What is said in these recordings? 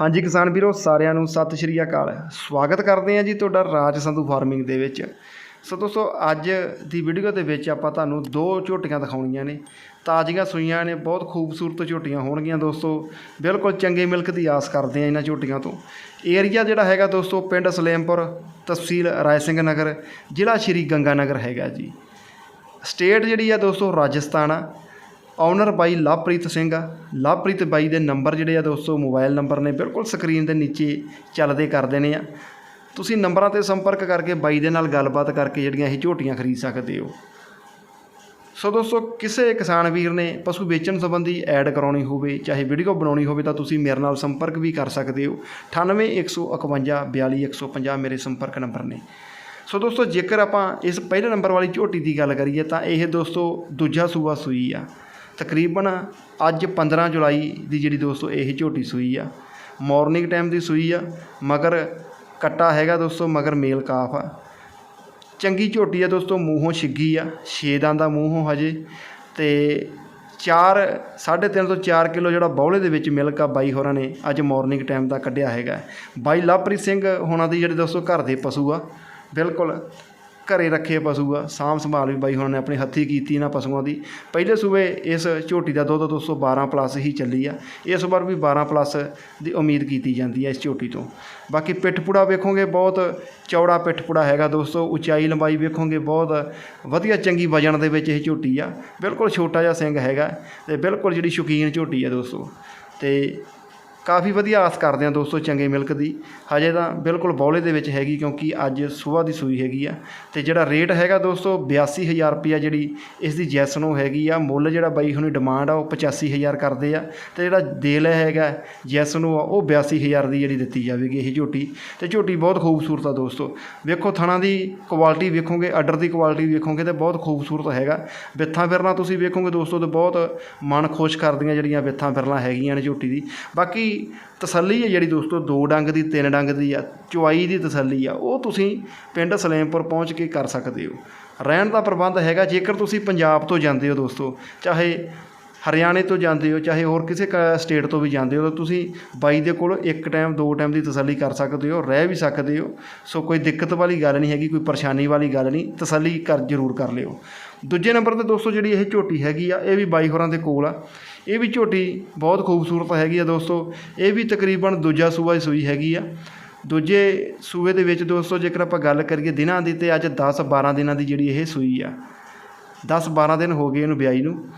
ਹਾਂਜੀ ਕਿਸਾਨ ਵੀਰੋ, ਸਾਰਿਆਂ ਨੂੰ ਸਤਿ ਸ਼੍ਰੀ ਅਕਾਲ। ਸਵਾਗਤ ਕਰਦੇ ਹਾਂ ਜੀ ਤੁਹਾਡਾ ਰਾਜ ਸੰਧੂ ਫਾਰਮਿੰਗ ਦੇ ਵਿੱਚ। ਸੋ ਦੋਸਤੋ, ਅੱਜ ਦੀ ਵੀਡੀਓ ਦੇ ਵਿੱਚ ਆਪਾਂ ਤੁਹਾਨੂੰ ਦੋ ਝੋਟੀਆਂ ਦਿਖਾਉਣੀਆਂ ਨੇ। ਤਾਜ਼ੀਆਂ ਸੂਈਆਂ ਨੇ, ਬਹੁਤ ਖੂਬਸੂਰਤ ਝੋਟੀਆਂ ਹੋਣਗੀਆਂ ਦੋਸਤੋ। ਬਿਲਕੁਲ ਚੰਗੇ ਮਿਲਕ ਦੀ ਆਸ ਕਰਦੇ ਆ ਇਹਨਾਂ ਝੋਟੀਆਂ ਤੋਂ। ਏਰੀਆ ਜਿਹੜਾ ਹੈਗਾ ਦੋਸਤੋ, ਪਿੰਡ ਸਲੇਮਪੁਰ, ਤਹਿਸੀਲ ਰਾਏ ਸਿੰਘ ਨਗਰ, ਜ਼ਿਲ੍ਹਾ ਸ਼੍ਰੀ ਗੰਗਾ ਨਗਰ ਹੈਗਾ ਜੀ। ਸਟੇਟ ਜਿਹੜੀ ਆ ਦੋਸਤੋ, ਰਾਜਸਥਾਨ ਆ। ਓਨਰ ਬਾਈ ਲਵਪ੍ਰੀਤ ਸਿੰਘ ਆ। ਲਵਪ੍ਰੀਤ ਬਾਈ ਦੇ ਨੰਬਰ ਜਿਹੜੇ ਆ ਦੋਸਤੋ ਮੋਬਾਈਲ ਨੰਬਰ ਨੇ ਬਿਲਕੁਲ ਸਕਰੀਨ ਦੇ ਨੀਚੇ ਚੱਲਦੇ ਕਰਦੇ ਨੇ ਆ। ਤੁਸੀਂ ਨੰਬਰਾਂ ਤੇ ਸੰਪਰਕ ਕਰਕੇ ਬਾਈ ਦੇ ਨਾਲ ਗੱਲਬਾਤ ਕਰਕੇ ਜਿਹੜੀਆਂ ਇਹ ਝੋਟੀਆਂ ਖਰੀਦ ਸਕਦੇ ਹੋ। ਸੋ ਦੋਸਤੋ, ਕਿਸੇ ਕਿਸਾਨ ਵੀਰ ਨੇ ਪਸ਼ੂ ਵੇਚਣ ਸੰਬੰਧੀ ਐਡ ਕਰਾਉਣੀ ਹੋਵੇ, ਚਾਹੇ ਵੀਡੀਓ ਬਣਾਉਣੀ ਹੋਵੇ, ਤਾਂ ਤੁਸੀਂ ਮੇਰੇ ਨਾਲ ਸੰਪਰਕ ਵੀ ਕਰ ਸਕਦੇ ਹੋ। 98151 42150 ਮੇਰੇ ਸੰਪਰਕ ਨੰਬਰ ਨੇ। ਸੋ ਦੋਸਤੋ, ਜੇਕਰ ਆਪਾਂ ਇਸ ਪਹਿਲੇ ਨੰਬਰ ਵਾਲੀ ਝੋਟੀ ਦੀ ਗੱਲ ਕਰੀਏ, ਤਾਂ ਇਹ ਦੋਸਤੋ ਦੂਜਾ ਸੂਆ ਸੂਈ ਆ। ਤਕਰੀਬਨ ਅੱਜ 15 ਜੁਲਾਈ ਦੀ ਜਿਹੜੀ ਦੋਸਤੋ ਇਹ ਝੋਟੀ ਸੂਈ ਆ। ਮਾਰਨਿੰਗ ਟਾਈਮ ਦੀ ਸੂਈ ਆ, ਮਗਰ ਕੱਟਾ ਹੈਗਾ ਦੋਸਤੋ, ਮਗਰ ਮੇਲ ਕਾਫ ਆ। ਚੰਗੀ ਝੋਟੀ ਆ ਦੋਸਤੋ, ਮੂੰਹੋਂ ਛਿੱਗੀ ਆ ਛੇਦਾਂ ਦਾ ਮੂੰਹੋਂ ਹਜੇ। ਤੇ 4 3.5 ਤੋਂ 4 ਕਿਲੋ ਜਿਹੜਾ ਬੌਲੇ ਦੇ ਵਿੱਚ ਮਿਲਕ ਆ ਬਾਈ ਹੋਰਾਂ ਨੇ ਅੱਜ ਮਾਰਨਿੰਗ ਟਾਈਮ ਦਾ ਕੱਢਿਆ ਹੈਗਾ। ਬਾਈ ਲਵਪ੍ਰੀਤ ਸਿੰਘ ਹੋਣਾ ਦੀ ਜਿਹੜੇ ਦੋਸਤੋ ਘਰ ਦੇ ਪਸ਼ੂ ਆ, ਬਿਲਕੁਲ। ਘਰੇ ਰੱਖੇ ਪਸ਼ੂ ਆ, ਸਾਂਭ ਸੰਭਾਲ ਵੀ ਬਾਈ ਹੋਰਾਂ ਨੇ ਆਪਣੇ ਹੱਥੀ ਕੀਤੀ ਇਹਨਾਂ ਪਸ਼ੂਆਂ ਦੀ। ਪਹਿਲੇ ਸੂਬੇ ਇਸ ਝੋਟੀ ਦਾ ਦੁੱਧ 212 ਪਲੱਸ ਹੀ ਚੱਲੀ ਆ। ਇਸ ਵਾਰ ਵੀ 12 ਪਲੱਸ ਦੀ ਉਮੀਦ ਕੀਤੀ ਜਾਂਦੀ ਹੈ ਇਸ ਝੋਟੀ ਤੋਂ। ਬਾਕੀ ਪਿੱਠਪੂੜਾ ਵੇਖੋਗੇ, ਬਹੁਤ ਚੌੜਾ ਪਿੱਠਪੂੜਾ ਹੈਗਾ ਦੋਸਤੋ, ਉਚਾਈ ਲੰਬਾਈ ਵੇਖੋਗੇ, ਬਹੁਤ ਵਧੀਆ ਚੰਗੀ ਵਜਨ ਦੇ ਵਿੱਚ ਇਹ ਝੋਟੀ ਆ। ਬਿਲਕੁਲ ਛੋਟਾ ਜਿਹਾ ਸਿੰਘ ਹੈਗਾ ਤੇ ਬਿਲਕੁਲ ਜਿਹੜੀ ਸ਼ੌਕੀਨ ਝੋਟੀ ਆ ਦੋਸਤੋ। ਤੇ ਕਾਫੀ ਵਧੀਆ ਆਸ ਕਰਦੇ ਆ ਦੋਸਤੋ ਚੰਗੇ ਮਿਲਕ ਦੀ। ਹਜੇ ਤਾਂ ਬਿਲਕੁਲ ਬੌਲੇ ਦੇ ਵਿੱਚ ਹੈਗੀ ਕਿਉਂਕਿ ਅੱਜ ਸਵੇਰ ਦੀ ਸੂਈ ਹੈਗੀ ਆ। ਤੇ ਜਿਹੜਾ ਰੇਟ ਹੈਗਾ ਦੋਸਤੋ 82000 ਰੁਪਿਆ ਜਿਹੜੀ ਇਸ ਦੀ ਜੈਸਨੋ ਹੈਗੀ ਆ, ਮੁੱਲ ਜਿਹੜਾ ਬਾਈ ਹੁਣੀ ਡਿਮਾਂਡ ਆ ਉਹ 85000 ਕਰਦੇ ਆ। ਤੇ ਜਿਹੜਾ ਦੇਲ ਹੈਗਾ, ਜੈਸਨੋ ਆ, ਉਹ 82000 ਦੀ ਜਿਹੜੀ ਦਿੱਤੀ ਜਾਵੇਗੀ ਇਹ ਝੋਟੀ। ਤੇ ਝੋਟੀ ਬਹੁਤ ਖੂਬਸੂਰਤ ਆ ਦੋਸਤੋ। ਵੇਖੋ ਥਣਾ ਦੀ ਕੁਆਲਿਟੀ ਵੇਖੋਗੇ ਆਰਡਰ ਦੀ ਕੁਆਲਿਟੀ ਵੇਖੋਗੇ ਤੇ ਬਹੁਤ ਖੂਬਸੂਰਤ ਹੈਗਾ। ਬਿੱਥਾਂ ਫਿਰਨਾ ਤੁਸੀਂ ਵੇਖੋਗੇ ਦੋਸਤੋ ਤੇ ਬਹੁਤ ਮਨ ਖੁਸ਼ ਕਰਦੀਆਂ ਜਿਹੜੀਆਂ ਬਿੱਥਾਂ ਫਿਰਨਾ ਹੈਗੀਆਂ ਨੇ ਝੋਟੀ ਦੀ। ਬਾਕੀ ਤਸੱਲੀ ਹੈ ਜਿਹੜੀ ਦੋਸਤੋ, ਦੋ ਡੰਗ ਦੀ, ਤਿੰਨ ਡੰਗ ਦੀ ਆ, ਚੁਆਈ ਦੀ ਤਸੱਲੀ ਆ, ਉਹ ਤੁਸੀਂ ਪਿੰਡ ਸਲੇਮਪੁਰ ਪਹੁੰਚ ਕੇ ਕਰ ਸਕਦੇ ਹੋ। ਰਹਿਣ ਦਾ ਪ੍ਰਬੰਧ ਹੈਗਾ, ਜੇਕਰ ਤੁਸੀਂ ਪੰਜਾਬ ਤੋਂ ਜਾਂਦੇ ਹੋ ਦੋਸਤੋ, ਚਾਹੇ ਹਰਿਆਣੇ ਤੋਂ ਜਾਂਦੇ ਹੋ, ਚਾਹੇ ਹੋਰ ਕਿਸੇ ਕ- ਸਟੇਟ ਤੋਂ ਵੀ ਜਾਂਦੇ ਹੋ, ਤਾਂ ਤੁਸੀਂ ਬਾਈ ਦੇ ਕੋਲ ਇੱਕ ਟਾਈਮ, ਦੋ ਟਾਈਮ ਦੀ ਤਸੱਲੀ ਕਰ ਸਕਦੇ ਹੋ, ਰਹਿ ਵੀ ਸਕਦੇ ਹੋ। ਸੋ ਕੋਈ ਦਿੱਕਤ ਵਾਲੀ ਗੱਲ ਨਹੀਂ ਹੈਗੀ, ਕੋਈ ਪਰੇਸ਼ਾਨੀ ਵਾਲੀ ਗੱਲ ਨਹੀਂ, ਤਸੱਲੀ ਕਰ, ਜ਼ਰੂਰ ਕਰ ਲਿਓ। ਦੂਜੇ ਨੰਬਰ ਤੇ ਦੋਸਤੋ, ਜਿਹੜੀ ਇਹ ਝੋਟੀ ਹੈਗੀ ਆ, ਇਹ ਵੀ ਬਾਈ ਹੋਰਾਂ ਦੇ ਕੋਲ ਆ। ਇਹ ਵੀ ਝੋਟੀ ਬਹੁਤ ਖੂਬਸੂਰਤ ਹੈਗੀ ਆ ਦੋਸਤੋ। ਇਹ ਵੀ ਤਕਰੀਬਨ ਦੂਜਾ ਸੂਆ ਹੀ ਸੂਈ ਹੈਗੀ ਆ। ਦੂਜੇ ਸੂਏ ਦੇ ਵਿੱਚ ਦੋਸਤੋ, ਜੇਕਰ ਆਪਾਂ ਗੱਲ ਕਰੀਏ ਦਿਨਾਂ ਦੀ, ਤੇ ਅੱਜ 10 12 ਦਿਨਾਂ ਦੀ ਜਿਹੜੀ ਇਹ ਸੂਈ ਆ। 10 12 ਦਿਨ ਹੋ ਗਏ ਇਹਨੂੰ ਵਿਆਹੀ ਨੂੰ।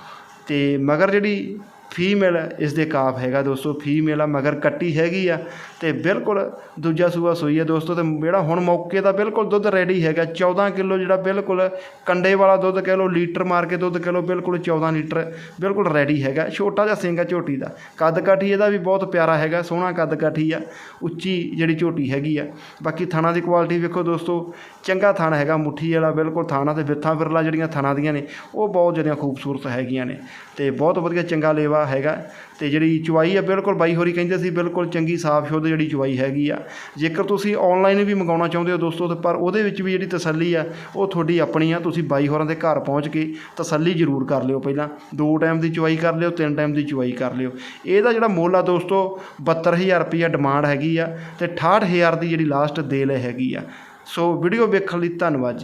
ਤੇ ਮਗਰ ਜਿਹੜੀ ਫੀਮੇਲ ਇਸ ਦੇ ਕਾਫ ਹੈਗਾ ਦੋਸਤੋ ਫੀਮੇਲ ਆ ਮਗਰ ਕੱਟੀ ਹੈਗੀ ਆ ਤੇ ਬਿਲਕੁਲ ਦੂਜਾ ਸੂਆ ਸੂਈ ਆ ਦੋਸਤੋ, ਤੇ ਜਿਹੜਾ ਹੁਣ ਮੌਕੇ ਦਾ ਬਿਲਕੁਲ ਦੁੱਧ ਰੈਡੀ ਹੈਗਾ 14 ਕਿਲੋ ਜਿਹੜਾ ਬਿਲਕੁਲ ਕੰਡੇ ਵਾਲਾ ਦੁੱਧ ਕਹਿ ਲਓ, ਲੀਟਰ ਮਾਰ ਕੇ ਦੁੱਧ ਕਹਿ ਲਓ, ਬਿਲਕੁਲ 14 ਲੀਟਰ ਬਿਲਕੁਲ ਰੈਡੀ ਹੈਗਾ, ਛੋਟਾ ਜਿਹਾ ਸਿੰਗਾ ਝੋਟੀ ਦਾ। ਕੱਦ ਕਾਠੀ ਇਹਦਾ ਵੀ ਬਹੁਤ ਪਿਆਰਾ ਹੈਗਾ, ਸੋਹਣਾ ਕੱਦ ਕਾਠੀ ਆ, ਉੱਚੀ ਜਿਹੜੀ ਝੋਟੀ ਹੈਗੀ ਆ। ਬਾਕੀ ਥਣਾ ਦੀ ਕੁਆਲਿਟੀ ਵੇਖੋ ਦੋਸਤੋ, ਚੰਗਾ ਥਣ ਹੈਗਾ, ਮੁੱਠੀ ਵਾਲਾ ਬਿਲਕੁਲ ਥਾਣਾ ਤੇ ਵਿੱਥਾਂ ਫਿਰਲਾ ਜਿਹੜੀਆਂ ਥਣਾ ਦੀਆਂ ਨੇ, ਉਹ ਬਹੁਤ ਜਿਹੜੀਆਂ ਖੂਬਸੂਰਤ ਹੈਗੀਆਂ ਨੇ ਤੇ ਬਹੁਤ ਵਧੀਆ ਚੰਗਾ ਲੇਵਾ ਹੈਗਾ। ਤੇ ਜਿਹੜੀ ਚੁਆਈ ਆ, ਬਿਲਕੁਲ ਬਾਈ ਹੋਰੀ ਕਹਿੰਦੇ ਸੀ, ਬਿਲਕੁਲ ਚੰਗੀ, ਸਾਫ਼, ਸ਼ੁੱਧ ਜਿਹੜੀ ਚੁਆਈ ਹੈਗੀ ਆ। ਜੇਕਰ ਤੁਸੀਂ ਆਨਲਾਈਨ ਵੀ ਮੰਗਾਉਣਾ ਚਾਹੁੰਦੇ ਹੋ ਦੋਸਤੋ, ਤੇ ਪਰ ਉਹਦੇ ਵਿੱਚ ਵੀ ਜਿਹੜੀ ਤਸੱਲੀ ਆ, ਉਹ ਤੁਹਾਡੀ ਆਪਣੀ ਆ। ਤੁਸੀਂ ਬਾਈ ਹੋਰਾਂ ਦੇ ਘਰ ਪਹੁੰਚ ਕੇ ਤਸੱਲੀ ਜ਼ਰੂਰ ਕਰ ਲਿਓ ਪਹਿਲਾਂ। ਦੋ ਟਾਈਮ ਦੀ ਚੁਆਈ ਕਰ ਲਿਓ, ਤਿੰਨ ਟਾਈਮ ਦੀ ਚੁਆਈ ਕਰ ਲਿਓ। ਇਹਦਾ ਜਿਹੜਾ ਮੁੱਲ ਆ ਦੋਸਤੋ 72000 ਰੁਪਈਆ ਡਿਮਾਂਡ ਹੈਗੀ ਆ ਤੇ 68000 ਦੀ ਜਿਹੜੀ ਲਾਸਟ ਦੇਲ ਹੈਗੀ ਆ। ਸੋ ਵੀਡੀਓ ਵੇਖਣ ਲਈ ਧੰਨਵਾਦ ਜੀ।